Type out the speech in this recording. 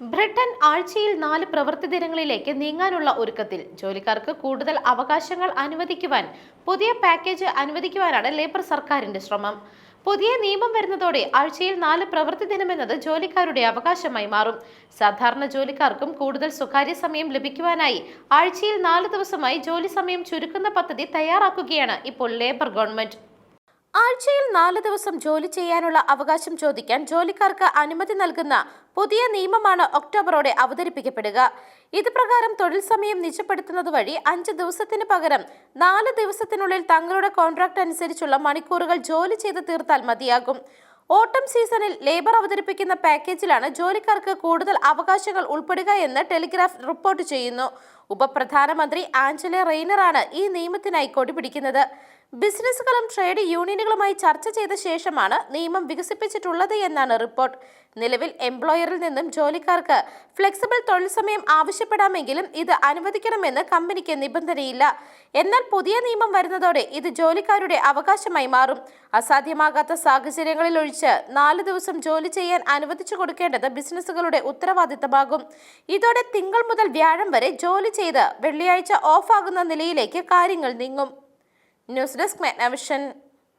Britain ആഴ്ചയിൽ നാല് പ്രവൃത്തി ദിനങ്ങളിലേക്ക് നീങ്ങാനുള്ള ഒരുക്കത്തിൽ ജോലിക്കാർക്ക് കൂടുതൽ അവകാശങ്ങൾ അനുവദിക്കുവാൻ പുതിയ പാക്കേജ് അനുവദിക്കുവാനാണ് ലേബർ സർക്കാരിന്റെ ശ്രമം. പുതിയ നിയമം വരുന്നതോടെ ആഴ്ചയിൽ നാല് പ്രവൃത്തി ദിനമെന്നത് ജോലിക്കാരുടെ അവകാശമായി മാറും. സാധാരണ ജോലിക്കാർക്കും കൂടുതൽ സ്വകാര്യ സമയം ലഭിക്കുവാനായി ആഴ്ചയിൽ നാല് ദിവസമായി ജോലി സമയം ചുരുക്കുന്ന പദ്ധതി തയ്യാറാക്കുകയാണ് ഇപ്പോൾ ലേബർ ഗവൺമെന്റ്. ആഴ്ചയിൽ നാല് ദിവസം ജോലി ചെയ്യാനുള്ള അവകാശം ചോദിക്കാൻ ജോലിക്കാർക്ക് അനുമതി നൽകുന്ന പുതിയ നിയമമാണ് ഒക്ടോബറോടെ അവതരിപ്പിക്കപ്പെടുക. ഇത് പ്രകാരം തൊഴിൽ സമയം നിജപ്പെടുത്തുന്നത് വഴി അഞ്ച് ദിവസത്തിന് പകരം നാല് ദിവസത്തിനുള്ളിൽ തങ്ങളുടെ കോൺട്രാക്ട് അനുസരിച്ചുള്ള മണിക്കൂറുകൾ ജോലി ചെയ്ത് തീർത്താൽ മതിയാകും. ഓട്ടം സീസണിൽ ലേബർ അവതരിപ്പിക്കുന്ന പാക്കേജിലാണ് ജോലിക്കാർക്ക് കൂടുതൽ അവകാശങ്ങൾ ഉൾപ്പെടുക എന്ന് ടെലിഗ്രാഫ് റിപ്പോർട്ട് ചെയ്യുന്നു. ഉപപ്രധാനമന്ത്രി ആഞ്ചല റെയ്നറാണ് ഈ നിയമത്തിനായി കൊടിപിടിക്കുന്നത്. ബിസിനസ്സുകളും ട്രേഡ് യൂണിയനുകളുമായി ചർച്ച ചെയ്ത ശേഷമാണ് നിയമം വികസിപ്പിച്ചിട്ടുള്ളത് എന്നാണ് റിപ്പോർട്ട്. നിലവിൽ എംപ്ലോയറിൽ നിന്നും ജോലിക്കാർക്ക് ഫ്ലെക്സിബിൾ തൊഴിൽ സമയം ആവശ്യപ്പെടാമെങ്കിലും ഇത് അനുവദിക്കണമെന്ന് കമ്പനിക്ക് നിബന്ധനയില്ല. എന്നാൽ പുതിയ നിയമം വരുന്നതോടെ ഇത് ജോലിക്കാരുടെ അവകാശമായി മാറും. അസാധ്യമാകാത്ത സാഹചര്യങ്ങളിൽ ഒഴിച്ച് നാല് ദിവസം ജോലി ചെയ്യാൻ അനുവദിച്ചു കൊടുക്കേണ്ടത് ബിസിനസ്സുകളുടെ ഉത്തരവാദിത്തമാകും. ഇതോടെ തിങ്കൾ മുതൽ വ്യാഴം വരെ ജോലി ചെയ്ത് വെള്ളിയാഴ്ച ഓഫാകുന്ന നിലയിലേക്ക് കാര്യങ്ങൾ നീങ്ങും. News desk മെഗ്നവിഷൻ